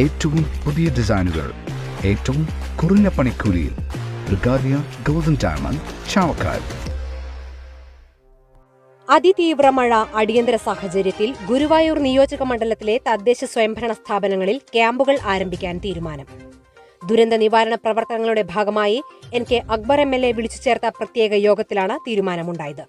ഏറ്റവും പുതിയ ഡിസൈനുകൾ ഏറ്റവും കുറഞ്ഞ പണിക്കൂലിയിൽ. ബ്രിഗാദിയ ഗോൾഡൻ ഡയമണ്ട് ചാവക്കാട്. അതിതീവ്ര മഴ അടിയന്തര സാഹചര്യത്തിൽ ഗുരുവായൂർ നിയോജക മണ്ഡലത്തിലെ തദ്ദേശ സ്വയംഭരണ സ്ഥാപനങ്ങളിൽ ക്യാമ്പുകൾ ആരംഭിക്കാൻ തീരുമാനം. ദുരന്ത നിവാരണ പ്രവർത്തനങ്ങളുടെ ഭാഗമായി N K Akbar M L A വിളിച്ചു ചേർത്ത പ്രത്യേക യോഗത്തിലാണ് തീരുമാനമുണ്ടായത്.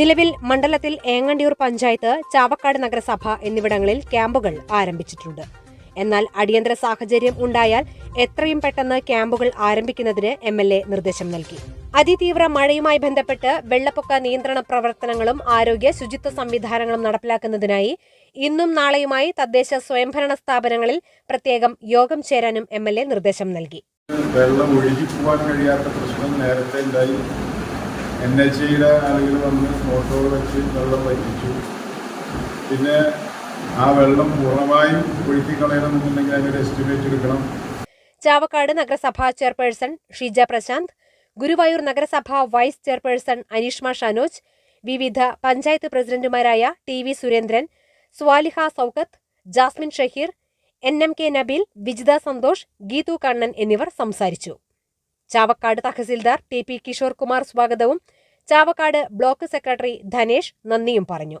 നിലവിൽ മണ്ഡലത്തിൽ ഏങ്ങണ്ടിയൂർ പഞ്ചായത്ത് ചാവക്കാട് നഗരസഭ എന്നിവിടങ്ങളിൽ ക്യാമ്പുകൾ ആരംഭിച്ചിട്ടുണ്ട്. എന്നാൽ അടിയന്തര സാഹചര്യം ഉണ്ടായാൽ എത്രയും പെട്ടെന്ന് ക്യാമ്പുകൾ ആരംഭിക്കുന്നതിന് എം നിർദ്ദേശം നൽകി. അതിതീവ്ര മഴയുമായി ബന്ധപ്പെട്ട് വെള്ളപ്പൊക്ക നിയന്ത്രണ പ്രവർത്തനങ്ങളും ആരോഗ്യ ശുചിത്വ സംവിധാനങ്ങളും നടപ്പിലാക്കുന്നതിനായി ഇന്നും നാളെയുമായി തദ്ദേശ സ്വയംഭരണ സ്ഥാപനങ്ങളിൽ പ്രത്യേകം യോഗം ചേരാനും എം എൽ എ നിർദ്ദേശം നൽകി. വെള്ളം ഒഴുകി പോകാൻ കഴിയാത്ത പ്രശ്നം നേരത്തെ ഉണ്ടായി. എൻ എച്ച് ആളുകൾ വന്ന് മോട്ടോർ വെച്ച് വെള്ളം പിന്നെ ആ വെള്ളം പൂർണമായും ഒഴുക്കി കളയണമെന്നുണ്ടെങ്കിൽ അതിനൊരു എസ്റ്റിമേറ്റ് എടുക്കണം. ചാവക്കാട് നഗരസഭാ ചെയർപേഴ്സൺ ഷിജ പ്രശാന്ത് ഗുരുവായൂർ നഗരസഭാ വൈസ് ചെയർപേഴ്സൺ അനീഷ്മ ഷാനോജ് വിവിധ പഞ്ചായത്ത് പ്രസിഡന്റുമാരായ T V Surendran Swaliha Saukath Jasmin Shaheer N M K Nabeel Vijitha Santhosh Geethu Kannan എന്നിവർ സംസാരിച്ചു. ചാവക്കാട് തഹസിൽദാർ ടി പി കിഷോർ കുമാർ സ്വാഗതവും ചാവക്കാട് ബ്ലോക്ക് സെക്രട്ടറി ധനേഷ് നന്ദിയും പറഞ്ഞു.